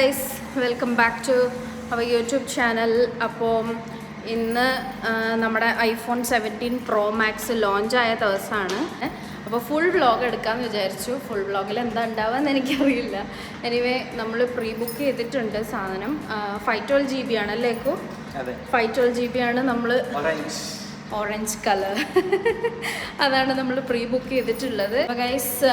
Guys welcome back to our YouTube channel അപ്പോൾ ഇന്ന് നമ്മുടെ ഐഫോൺ സെവന്റീൻ പ്രോ മാക്സ് ലോഞ്ചായ ദിവസമാണ്. അപ്പോൾ ഫുൾ വ്ളോഗ് എടുക്കാമെന്ന് വിചാരിച്ചു. ഫുൾ വ്ളോഗിൽ എന്താ ഉണ്ടാവുക എനിക്കറിയില്ല. എനിവേ നമ്മൾ പ്രീ ബുക്ക് ചെയ്തിട്ടുണ്ട് സാധനം. ഫൈവ് ട്വൽവ് ജി ബി ആണ് അല്ലേ കു അതെ. ഫൈവ് ട്വൽവ് ജി ബി ആണ് നമ്മൾ ഓറഞ്ച് കളർ അതാണ് നമ്മൾ പ്രീ ബുക്ക് ചെയ്തിട്ടുള്ളത് ഗൈസ്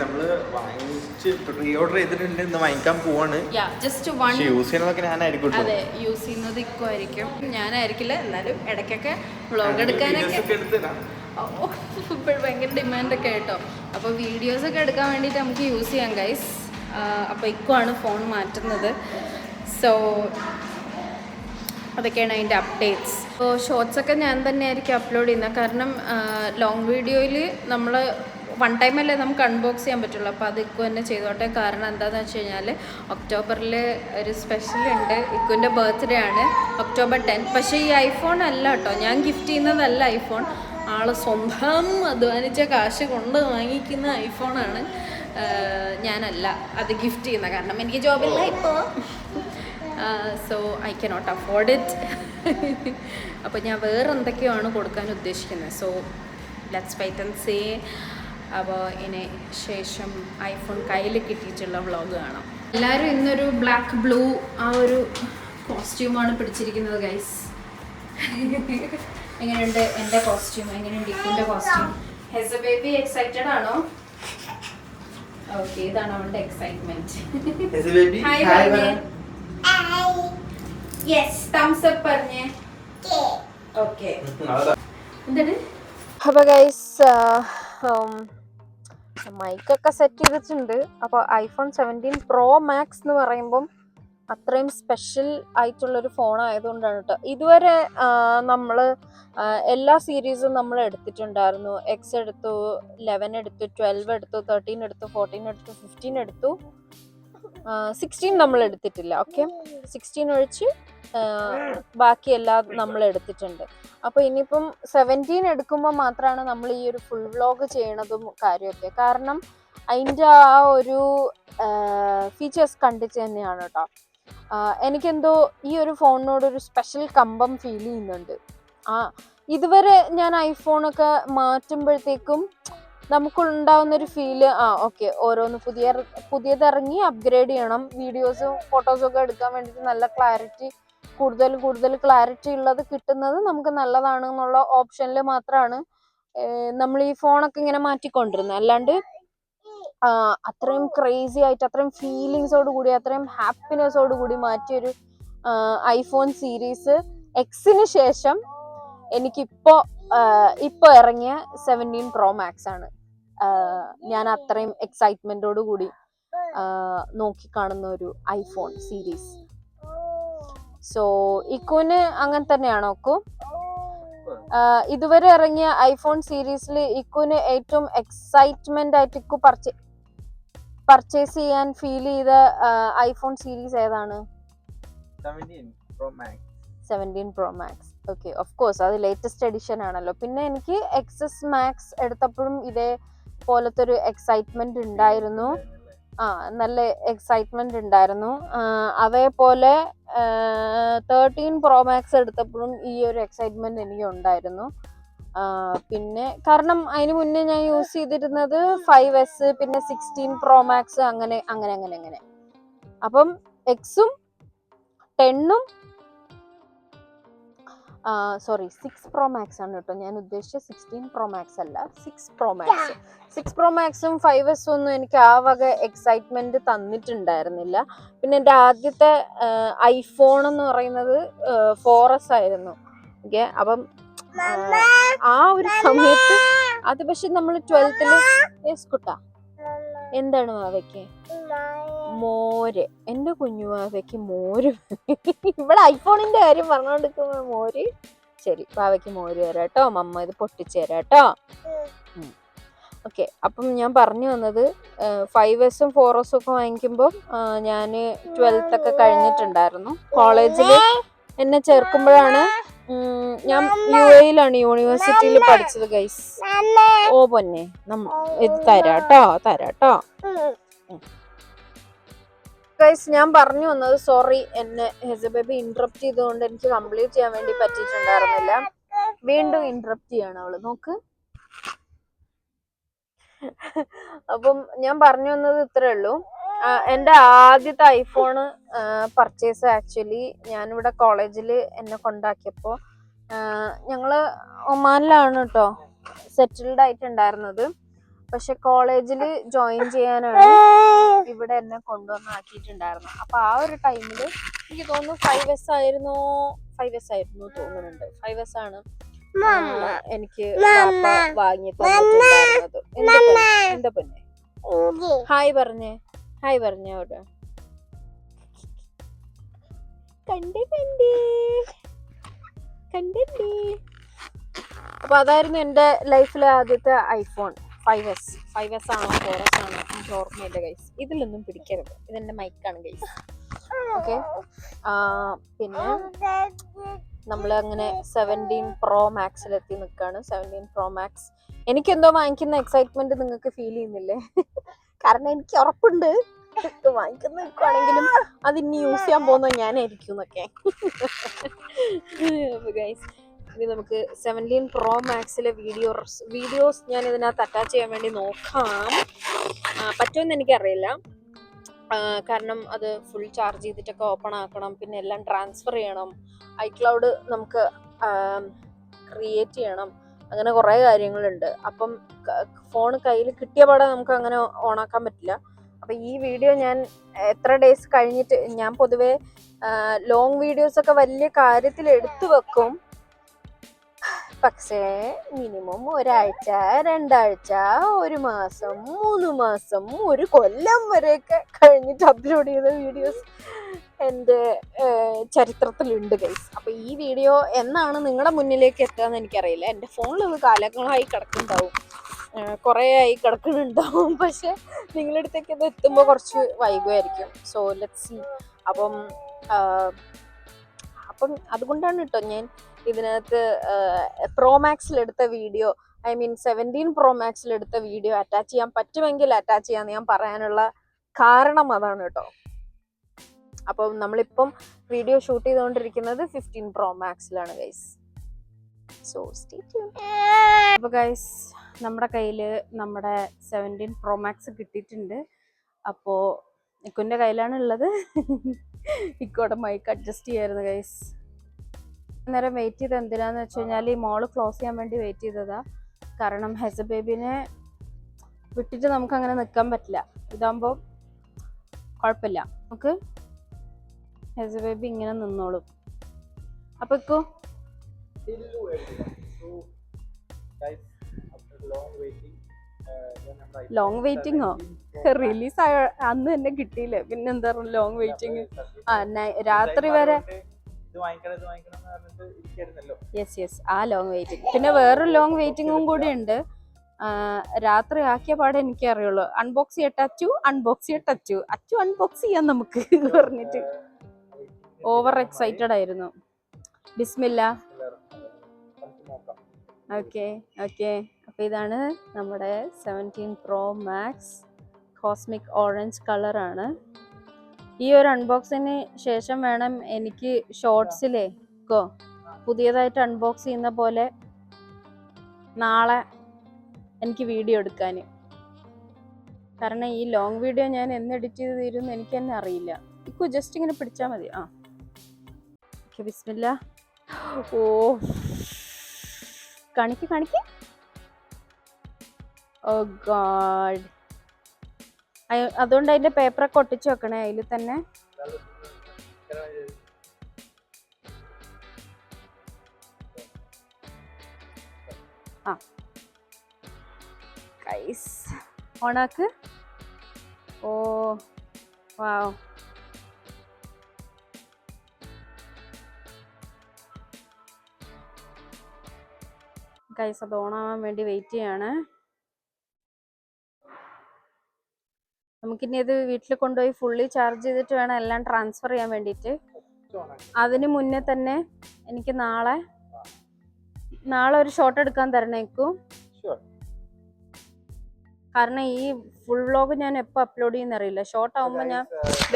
നമ്മൾ വാങ്ങിച്ച് പ്രീ ഓർഡർ ചെയ്തിട്ടുണ്ട് ഇന്ന് വാങ്ങിക്കാൻ പോവാണ്. ജസ്റ്റ് വൺ യൂസ് ഞാനായിരിക്കും. അതെ യൂസ് ചെയ്യുന്നത് ഇക്കോ ആയിരിക്കും. ഞാനായിരിക്കില്ല എന്നാലും ഇടയ്ക്കൊക്കെ വ്ളോഗ് എടുക്കാനൊക്കെ. ഒക്കെ ഭയങ്കര ഡിമാൻഡൊക്കെ അപ്പോൾ വീഡിയോസൊക്കെ എടുക്കാൻ വേണ്ടിയിട്ട് നമുക്ക് യൂസ് ചെയ്യാം ഗൈസ് അപ്പോൾ ഇക്കോ ആണ് ഫോൺ മാറ്റുന്നത്. സോ അതൊക്കെയാണ് അതിന്റെ അപ്ഡേറ്റ്സ് അപ്പോൾ ഷോർട്സൊക്കെ ഞാൻ തന്നെ ആയിരിക്കും അപ്ലോഡ് ചെയ്യുന്നത്. കാരണം ലോങ് വീഡിയോയിൽ നമ്മൾ വൺ ടൈം അല്ലേ നമുക്ക് അൺബോക്സ് ചെയ്യാൻ പറ്റുള്ളൂ. അപ്പോൾ അത് ഇക്കു തന്നെ ചെയ്തോട്ടെ. കാരണം എന്താണെന്ന് വെച്ച് കഴിഞ്ഞാൽ ഒക്ടോബറിൽ ഒരു സ്പെഷ്യൽ ഉണ്ട്. ഇക്കുവിന്റെ ബർത്ത്ഡേ ആണ്. October ten. പക്ഷേ ഈ ഐഫോൺ അല്ല കേട്ടോ. ഞാൻ ഗിഫ്റ്റ് ചെയ്യുന്നതല്ല ഐഫോൺ ആൾ സ്വന്തം അധ്വാനിച്ച കാശ് കൊണ്ട് വാങ്ങിക്കുന്ന ഐഫോണാണ് ഞാനല്ല അത് ഗിഫ്റ്റ് ചെയ്യുന്ന. കാരണം എനിക്ക് ജോബില്ല ഇപ്പോൾ so I cannot afford it അപ്പോൾ ഞാൻ വേറെ എന്തൊക്കെയാണ് കൊടുക്കാൻ ഉദ്ദേശിക്കുന്നത് so let's wait and see അപ്പോൾ ഇതിന് ശേഷം ഐഫോൺ കയ്യിൽ കിട്ടിയിട്ടുള്ള വ്ളോഗ് കാണാം. എല്ലാവരും ഇന്നൊരു ബ്ലാക്ക് ബ്ലൂ ആ ഒരു കോസ്റ്റ്യൂമാണ് പിടിച്ചിരിക്കുന്നത് ഗൈസ് എങ്ങനെയുണ്ട് എന്റെ കോസ്റ്റ്യൂം എങ്ങനെയുണ്ട് ഇക്കിന്റെ costume he's a baby excited ആണോ? ഓക്കെ ഇതാണ് അവളുടെ എക്സൈറ്റ്മെന്റ് ഹായ് പറഞ്ഞേ യെസ് തംസ് അപ്പ് പറഞ്ഞേ ഓക്കെ. എന്താണ്? അപ്പോൾ ഗൈസ് മൈക്കൊക്കെ സെറ്റ് ചെയ്തിട്ടുണ്ട്. അപ്പോൾ ഐഫോൺ സെവന്റീൻ പ്രോ മാക്സ് എന്ന് പറയുമ്പം അത്രയും സ്പെഷ്യൽ ആയിട്ടുള്ളൊരു ഫോൺ ആയതുകൊണ്ടാണ് കേട്ടോ ഇതുവരെ നമ്മൾ എല്ലാ സീരീസും നമ്മൾ എടുത്തിട്ടുണ്ടായിരുന്നു. എക്സ് എടുത്തു ലെവൻ എടുത്തു ട്വൽവ് എടുത്തു തേർട്ടീൻ എടുത്തു ഫോർട്ടീൻ എടുത്തു ഫിഫ്റ്റീൻ എടുത്തു. സിക്സ്റ്റീൻ നമ്മൾ എടുത്തിട്ടില്ല ഓക്കെ സിക്സ്റ്റീൻ ഒഴിച്ച് ബാക്കി എല്ലാം നമ്മൾ എടുത്തിട്ടുണ്ട്. അപ്പോൾ ഇനിയിപ്പം സെവന്റീൻ എടുക്കുമ്പോൾ മാത്രമാണ് നമ്മൾ ഈ ഒരു ഫുൾ വ്ലോഗ് ചെയ്യണതും കാര്യമൊക്കെ കാരണം അതിന്റെ ആ ഒരു ഫീച്ചേഴ്സ് കണ്ടിട്ട് തന്നെയാണ് കേട്ടോ എനിക്കെന്തോ ഈ ഒരു ഫോണിനോട് ഒരു സ്പെഷ്യൽ കമ്പം ഫീൽ ചെയ്യുന്നുണ്ട്. ആ ഇതുവരെ ഞാൻ ഐഫോണൊക്കെ മാറ്റുമ്പോഴത്തേക്കും നമുക്കുണ്ടാവുന്ന ഒരു ഫീൽ ആ ഓക്കെ ഓരോന്ന് പുതിയ പുതിയതിറങ്ങി അപ്ഗ്രേഡ് ചെയ്യണം. വീഡിയോസും ഫോട്ടോസും ഒക്കെ എടുക്കാൻ വേണ്ടിയിട്ട് നല്ല ക്ലാരിറ്റി കൂടുതൽ കൂടുതൽ ക്ലാരിറ്റി ഉള്ളത് കിട്ടുന്നത് നമുക്ക് നല്ലതാണ് എന്നുള്ള ഓപ്ഷനിൽ മാത്രമാണ് നമ്മൾ ഈ ഫോണൊക്കെ ഇങ്ങനെ മാറ്റിക്കൊണ്ടിരുന്നത് അല്ലാണ്ട് അത്രയും ക്രേസി ആയിട്ട് അത്രയും ഫീലിങ്സോട് കൂടി അത്രയും ഹാപ്പിനെസ്സോട് കൂടി മാറ്റിയൊരു ഐഫോൺ സീരീസ് എക്സിന് ശേഷം എനിക്കിപ്പോ ഇപ്പൊ ഇറങ്ങിയ സെവന്റീൻ പ്രോ മാക്സ് ആണ്. ഞാൻ അത്രയും എക്സൈറ്റ്മെന്റോട് കൂടി നോക്കിക്കാണുന്ന ഒരു ഐഫോൺ സീരീസ് സോ ഇക്കുവിന് അങ്ങനെ തന്നെയാണോ ഇക്കു? ഇതുവരെ ഇറങ്ങിയ ഐഫോൺ സീരീസിൽ ഇക്കുവിന് ഏറ്റവും എക്സൈറ്റ്മെന്റ് ആയിട്ട് ഇക്കു പർച്ചേ പർച്ചേസ് ചെയ്യാൻ ഫീൽ ചെയ്ത ഐഫോൺ സീരീസ് ഏതാണ്? 17 Pro Max. Seventeen Pro Max okay of course അത് ലേറ്റസ്റ്റ് എഡിഷൻ ആണല്ലോ. പിന്നെ എനിക്ക് എക്സസ് മാക്സ് എടുത്തപ്പോഴും ഇതേ പോലത്തെ ഒരു എക്സൈറ്റ്മെന്റ് ഉണ്ടായിരുന്നു. ആ നല്ല എക്സൈറ്റ്മെന്റ് ഉണ്ടായിരുന്നു. അതേപോലെ തേർട്ടീൻ പ്രോ മാക്സ് എടുത്തപ്പോഴും ഈ ഒരു എക്സൈറ്റ്മെന്റ് എനിക്ക് ഉണ്ടായിരുന്നു. പിന്നെ കാരണം അതിന് മുന്നേ ഞാൻ യൂസ് ചെയ്തിരുന്നത് ഫൈവ് എസ് പിന്നെ സിക്സ്റ്റീൻ പ്രോ മാക്സ് അങ്ങനെ അങ്ങനെ അങ്ങനെ അങ്ങനെ. അപ്പം എക്സും ടെണ്ണും സോറി സിക്സ് പ്രോ മാക്സ് ആണ് കേട്ടോ. ഞാൻ ഉദ്ദേശിച്ച സിക്സ്റ്റീൻ പ്രോ മാക്സ് അല്ല six Pro Max six Pro മാക്സും five എസും ഒന്നും എനിക്ക് ആ വക എക്സൈറ്റ്മെന്റ് തന്നിട്ടുണ്ടായിരുന്നില്ല. പിന്നെ എന്റെ ആദ്യത്തെ ഐഫോൺ എന്ന് പറയുന്നത് ഫോർ എസ് ആയിരുന്നു. ഓക്കെ അപ്പം ആ, ഒരു സമയത്ത് അത് പക്ഷെ നമ്മൾ ട്വൽത്തിൽ കുട്ട. എന്താണ് മാവയ്ക്ക്? മോര്. എന്റെ കുഞ്ഞു മാവയ്ക്ക് മോര് ഇവിടെ ഐഫോണിന്റെ കാര്യം പറഞ്ഞുകൊണ്ടിരിക്കുമ്പോ മോര്. ശരി പാവയ്ക്ക് മോര് തരാം കേട്ടോ. അമ്മ ഇത് പൊട്ടിച്ചു തരാം കേട്ടോ. ഓക്കെ അപ്പം ഞാൻ പറഞ്ഞു വന്നത് ഫൈവ് എസും ഫോർ എസും ഒക്കെ വാങ്ങിക്കുമ്പോൾ ഞാൻ ട്വൽത്ത് ഒക്കെ കഴിഞ്ഞിട്ടുണ്ടായിരുന്നു. കോളേജിൽ എന്നെ ചേർക്കുമ്പോഴാണ് ഞാൻ യു എയിലാണ് യൂണിവേഴ്സിറ്റിയിൽ പഠിച്ചത് ഗൈസ് ഓ പൊന്നെ. നമ്മ ഇത് തരാട്ടോ തരാട്ടോ ഗൈസ് ഞാൻ പറഞ്ഞു വന്നത് സോറി എന്നെ ഹെസബേബി ഇന്ററപ്റ്റ് ചെയ്തുകൊണ്ട് എനിക്ക് കംപ്ലീറ്റ് ചെയ്യാൻ വേണ്ടി പറ്റിയിട്ടുണ്ടായിരുന്നില്ല. വീണ്ടും ഇന്ററപ്റ്റ് ചെയ്യാണ് അവൾ. നോക്ക്. അപ്പം ഞാൻ പറഞ്ഞു വന്നത് ഇത്രേ ഉള്ളൂ. എന്റെ ആദ്യത്തെ ഐഫോണ് പർച്ചേസ് ആക്ച്വലി ഞാനിവിടെ കോളേജിൽ എന്നെ കൊണ്ടാക്കിയപ്പോൾ ഞങ്ങൾ ഒമാനിലാണ് കേട്ടോ സെറ്റിൽഡ് ആയിട്ടുണ്ടായിരുന്നത്. പക്ഷെ കോളേജിൽ ജോയിൻ ചെയ്യാനാണ് ഇവിടെ എന്നെ കൊണ്ടുവന്ന് ആക്കിയിട്ടുണ്ടായിരുന്നു അപ്പൊ ആ ഒരു ടൈമിൽ എനിക്ക് തോന്നുന്നു ഫൈവ് എസ് ആയിരുന്നോ? ഫൈവ് എസ് ആയിരുന്നു തോന്നുന്നുണ്ട്. ഫൈവ് എസ് ആണ് എനിക്ക് വാങ്ങി എന്താ പൊന്നെ? ഹായ് പറഞ്ഞേ ഹായ് പറഞ്ഞേ അവിടെ. അപ്പൊ അതായിരുന്നു എന്റെ ലൈഫിലെ ആദ്യത്തെ iPhone five S five S ആണോ ഫോർ എസ് ആണോ? എനിക്ക് ഓർമ്മയില്ല ഗൈസ് ഇതിലൊന്നും പിടിക്കരുത്. ഇതെന്റെ മൈക്കാണ് ഗൈസ് ഓക്കെ പിന്നെ നമ്മൾ അങ്ങനെ സെവന്റീൻ പ്രോ മാക്സിലെത്തി നിൽക്കുകയാണ് സെവന്റീൻ പ്രോ മാക്സ് എനിക്കെന്തോ വാങ്ങിക്കുന്ന എക്സൈറ്റ്മെന്റ് നിങ്ങൾക്ക് ഫീൽ ചെയ്യുന്നില്ലേ? കാരണം എനിക്ക് ഉറപ്പുണ്ട്. വാങ്ങിക്കുന്ന നിൽക്കുവാണെങ്കിലും അത് ഇനി യൂസ് ചെയ്യാൻ പോകുന്നത് ഞാനായിരിക്കും എന്നൊക്കെ. ഇനി നമുക്ക് സെവന്റീൻ പ്രോ മാക്സിലെ വീഡിയോസ് വീഡിയോസ് ഞാൻ ഇതിനകത്ത് അറ്റാച്ച് ചെയ്യാൻ വേണ്ടി നോക്കാം. പറ്റുമെന്ന് എനിക്കറിയില്ല. കാരണം അത് ഫുൾ ചാർജ് ചെയ്തിട്ടൊക്കെ ഓപ്പൺ ആക്കണം പിന്നെ എല്ലാം ട്രാൻസ്ഫർ ചെയ്യണം. ഐക്ലൗഡ് നമുക്ക് ക്രിയേറ്റ് ചെയ്യണം. അങ്ങനെ കുറേ കാര്യങ്ങളുണ്ട്. അപ്പം ഫോൺ കയ്യിൽ കിട്ടിയ പാടെ നമുക്ക് അങ്ങനെ ഓണാക്കാൻ പറ്റില്ല. അപ്പം ഈ വീഡിയോ ഞാൻ എത്ര ഡേയ്സ് കഴിഞ്ഞിട്ട് ഞാൻ പൊതുവേ ലോങ് വീഡിയോസൊക്കെ വലിയ കാര്യത്തിൽ എടുത്തു വെക്കും. പക്ഷേ മിനിമം ഒരാഴ്ച രണ്ടാഴ്ച ഒരു മാസം മൂന്ന് മാസം ഒരു കൊല്ലം വരെയൊക്കെ കഴിഞ്ഞിട്ട് അപ്ലോഡ് ചെയ്ത വീഡിയോസ് എന്റെ ചരിത്രത്തിലുണ്ട് ഗൈസ് അപ്പോൾ ഈ വീഡിയോ എന്നാണ് നിങ്ങളുടെ മുന്നിലേക്ക് എത്തുകയെന്ന് എനിക്കറിയില്ല. എന്റെ ഫോണിൽ ഇത് കാലങ്ങളായി കിടക്കുന്നുണ്ടാവും. കുറേ ആയി കിടക്കുന്നുണ്ടാവും. പക്ഷേ നിങ്ങളുടെ അടുത്തേക്ക് ഇത് എത്തുമ്പോൾ കുറച്ച് വൈകുമായിരിക്കും. സോ ലെറ്റ് സി അപ്പം അപ്പം അതുകൊണ്ടാണ് കേട്ടോ ഞാൻ ഇതിനകത്ത് പ്രോ മാക്സിൽ എടുത്ത video I mean seventeen Pro മാക്സിൽ എടുത്ത വീഡിയോ അറ്റാച്ച് ചെയ്യാൻ പറ്റുമെങ്കിൽ അറ്റാച്ച് ചെയ്യാമെന്ന് ഞാൻ പറയാനുള്ള കാരണം അതാണ് കേട്ടോ അപ്പം നമ്മളിപ്പം വീഡിയോ ഷൂട്ട് ചെയ്തുകൊണ്ടിരിക്കുന്നത് ഫിഫ്റ്റീൻ പ്രോ മാക്സിലാണ് ഗൈസ് സോ സ്റ്റേ അപ്പോൾ ഗൈസ് നമ്മുടെ കയ്യിൽ നമ്മുടെ സെവന്റീൻ പ്രോ മാക്സ് കിട്ടിയിട്ടുണ്ട്. അപ്പോൾ ഇക്കുന്റെ കയ്യിലാണ് ഉള്ളത് ഇക്കോടെ മൈക്ക് അഡ്ജസ്റ്റ് ചെയ്യായിരുന്നു ഗൈസ് അന്നേരം വെയിറ്റ് ചെയ്ത് എന്തിനാന്ന് വെച്ച് കഴിഞ്ഞാൽ ഈ മോൾ ക്ലോസ് ചെയ്യാൻ വേണ്ടി വെയിറ്റ് ചെയ്തതാ. കാരണം ഹെസ ബേബിനെ വിട്ടിട്ട് നമുക്ക് അങ്ങനെ നിൽക്കാൻ പറ്റില്ല. ഇതാകുമ്പോൾ കുഴപ്പമില്ല. നമുക്ക് ഹെസ ബേബി ഇങ്ങനെ നിന്നോളും. അപ്പൊ ഇക്കോ? ലോങ് വെയിറ്റിങ്ങോ റിലീസ് ആയ അന്ന് തന്നെ കിട്ടിയില്ല? പിന്നെന്താ ലോങ് വെയിറ്റിംഗ് ആ രാത്രി വരെ യെസ് യെസ് ആ ലോങ് വെയിറ്റിംഗ് പിന്നെ വേറൊരു ലോങ് വെയിറ്റിംഗും കൂടി ഉണ്ട്. രാത്രി ആക്കിയ പാടെ എനിക്ക് അറിയുള്ളൂ. അൺബോക്സ് ചെയ്യട്ടെ അച്ചു? അൺബോക്സ് ചെയ്യട്ടെ അച്ചു. അച്ചു അൺബോക്സ് ചെയ്യാൻ നമുക്ക് പറഞ്ഞിട്ട്. ഓവർ എക്സൈറ്റഡ് ആയിരുന്നു. ബിസ്മില്ല ഓക്കെ ഓക്കെ അപ്പോൾ ഇതാണ് നമ്മുടെ seventeen Pro Max cosmic orange കളറാണ് ഈ ഒരു അൺബോക്സിന് ശേഷം വേണം എനിക്ക് ഷോർട്സിലേ കോ പുതിയതായിട്ട് അൺബോക്സ് ചെയ്യുന്ന പോലെ നാളെ എനിക്ക് വീഡിയോ എടുക്കാൻ കാരണം ഈ ലോങ് വീഡിയോ ഞാൻ എന്ന് എഡിറ്റ് ചെയ്ത് തീരുമെന്ന് എനിക്ക് തന്നെ അറിയില്ല. ഇക്കു ജസ്റ്റ് ഇങ്ങനെ പിടിച്ചാൽ മതി. ആ. ഓക്കെ ബിസ്മില്ല. ഓ. കാണിക്ക് കാണിക്ക്. Oh God. അതുകൊണ്ട് അതിന്റെ പേപ്പറൊക്കെ ഒട്ടിച്ചു വെക്കണേ അതിൽ തന്നെ? ഓണാക്ക്? ഓ വാവ്. ഗൈസ് അത് ഓണാവാൻ വേണ്ടി വെയിറ്റ് ചെയ്യാണ്. നമുക്കിനി ഇത് വീട്ടിൽ കൊണ്ടുപോയി ഫുള്ളി ചാർജ് ചെയ്തിട്ട് വേണം എല്ലാം ട്രാൻസ്ഫർ ചെയ്യാൻ വേണ്ടിയിട്ട്. അതിന് മുന്നേ തന്നെ എനിക്ക് നാളെ നാളെ ഒരു ഷോട്ട് എടുക്കാൻ തരണേക്കും. കാരണം ഈ ഫുൾ വ്ലോഗ് ഞാൻ എപ്പോൾ അപ്ലോഡ് ചെയ്യുന്ന അറിയില്ല. ഷോർട്ട് ആവുമ്പോൾ ഞാൻ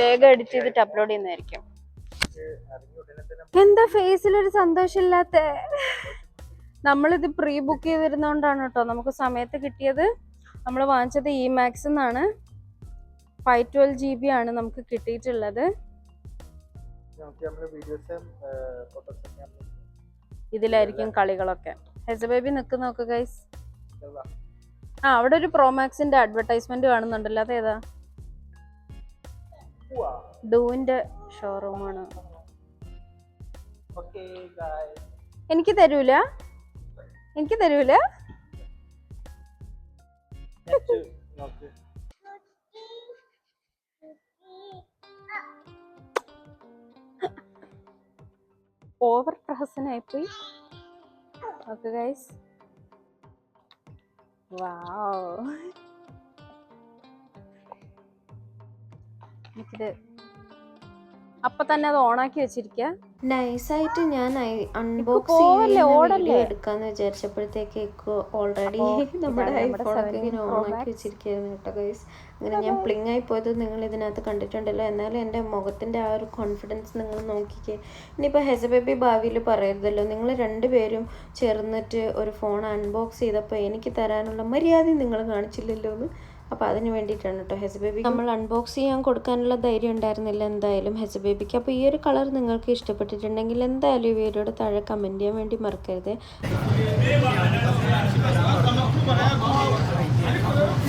വേഗം എഡിറ്റ് ചെയ്തിട്ട് അപ്ലോഡ് ചെയ്യുന്നതായിരിക്കും. എന്താ ഫേസിലൊരു സന്തോഷമില്ലാത്ത? നമ്മളിത് പ്രീ ബുക്ക് ചെയ്തിരുന്നോണ്ടാണ് കേട്ടോ. നമുക്ക് സമയത്ത് കിട്ടിയത്. നമ്മൾ വാങ്ങിച്ചത് ഇ മാക്സ് എന്നാണ് ഫൈവ് ട്വൽവ് ജി ബി ആണ് നമുക്ക് കിട്ടിയിട്ടുള്ളത്. ഇതിലായിരിക്കും കളികളൊക്കെ. ഹെസ ബേബി നിൽക്കുന്ന നോക്ക് ഗൈസ് ആ അവിടെ ഒരു പ്രോമാക്സിന്റെ അഡ്വർടൈസ്മെന്റ് കാണുന്നുണ്ടല്ലോ. അതേതാ ഡൂവിന്റെ ഷോറൂമാണ് എനിക്ക് തരൂല. എനിക്ക് തരൂല. ഓവർ പ്രഹസനായിപ്പോയി ഓക്കെ ഗൈസ് വാവ് എനിക്കിത് അപ്പൊ തന്നെ അത് ഓണാക്കി വെച്ചിരിക്കുക നൈസായിട്ട് ഞാൻ അൺബോക്സ് ഓർഡർ? വീഡിയോ എടുക്കാന്ന് വിചാരിച്ചപ്പോഴത്തേക്ക് ഓൾറെഡി നമ്മുടെ 17 ഇങ്ങനെ ഓണാക്കി വെച്ചിരിക്കുകയായിരുന്നു കേട്ടോ ഗൈസ് അങ്ങനെ ഞാൻ പ്ലിങ് ആയി പോയത് നിങ്ങൾ ഇതിനകത്ത് കണ്ടിട്ടുണ്ടല്ലോ. എന്നാലും എന്റെ മുഖത്തിന്റെ ആ ഒരു കോൺഫിഡൻസ് നിങ്ങൾ നോക്കിക്കേ. ഇനിയിപ്പോൾ ഹെസ ബേബി ഭാവിയിൽ പറയരുതല്ലോ. നിങ്ങൾ രണ്ടുപേരും ചേർന്നിട്ട് ഒരു ഫോൺ അൺബോക്സ് ചെയ്തപ്പോൾ എനിക്ക് തരാനുള്ള മര്യാദ നിങ്ങൾ കാണിച്ചില്ലല്ലോ എന്ന് അപ്പോൾ അതിന് വേണ്ടിയിട്ടാണ് കേട്ടോ ഹെസ് ബേബി നമ്മൾ അൺബോക്സ് ചെയ്യാൻ കൊടുക്കാനുള്ള ധൈര്യം ഉണ്ടായിരുന്നില്ല എന്തായാലും ഹെസ് ബേബിക്ക്. അപ്പോൾ ഈ ഒരു കളർ നിങ്ങൾക്ക് ഇഷ്ടപ്പെട്ടിട്ടുണ്ടെങ്കിൽ എന്തായാലും ഈ വീഡിയോയുടെ താഴെ കമന്റ് ചെയ്യാൻ വേണ്ടി മറക്കരുത്.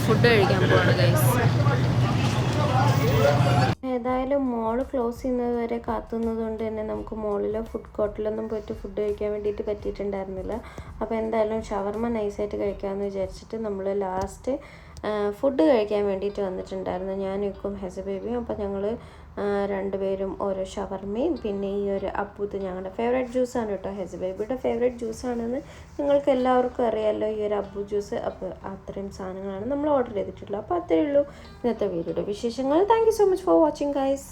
ഫുഡ് കഴിക്കാൻ പോവാണ് ഗൈസ് ഏതായാലും മോൾ ക്ലോസ് ചെയ്യുന്നത് വരെ കാത്തുന്നത് കൊണ്ട് തന്നെ നമുക്ക് മോളിലോ ഫുഡ് കോർട്ടിലൊന്നും പോയിട്ട് ഫുഡ് കഴിക്കാൻ വേണ്ടിയിട്ട് പറ്റിയിട്ടുണ്ടായിരുന്നില്ല. അപ്പോൾ എന്തായാലും ഷവർമ നൈസായിട്ട് കഴിക്കാമെന്ന് വിചാരിച്ചിട്ട് നമ്മൾ ലാസ്റ്റ് ഫുഡ് കഴിക്കാൻ വേണ്ടിയിട്ട് വന്നിട്ടുണ്ടായിരുന്നു. ഞാനും ഇക്കും ഹെസ ബേബിയും. അപ്പോൾ ഞങ്ങൾ രണ്ടുപേരും ഓരോ ഷവർമയും പിന്നെ ഈ ഒരു അപ്പൂത്ത് ഞങ്ങളുടെ ഫേവറേറ്റ് ജ്യൂസാണ് കേട്ടോ. ഹെസ് ബേബിയുടെ ഫേവറേറ്റ് ജ്യൂസാണെന്ന് നിങ്ങൾക്ക് എല്ലാവർക്കും അറിയാമല്ലോ ഈ ഒരു അപ്പൂ ജ്യൂസ് അപ്പോൾ അത്രയും സാധനങ്ങളാണ് നമ്മൾ ഓർഡർ ചെയ്തിട്ടുള്ളത്. അപ്പോൾ അത്രയേ ഉള്ളൂ ഇന്നത്തെ വീഡിയോയുടെ വിശേഷങ്ങൾ. Thank so much for watching guys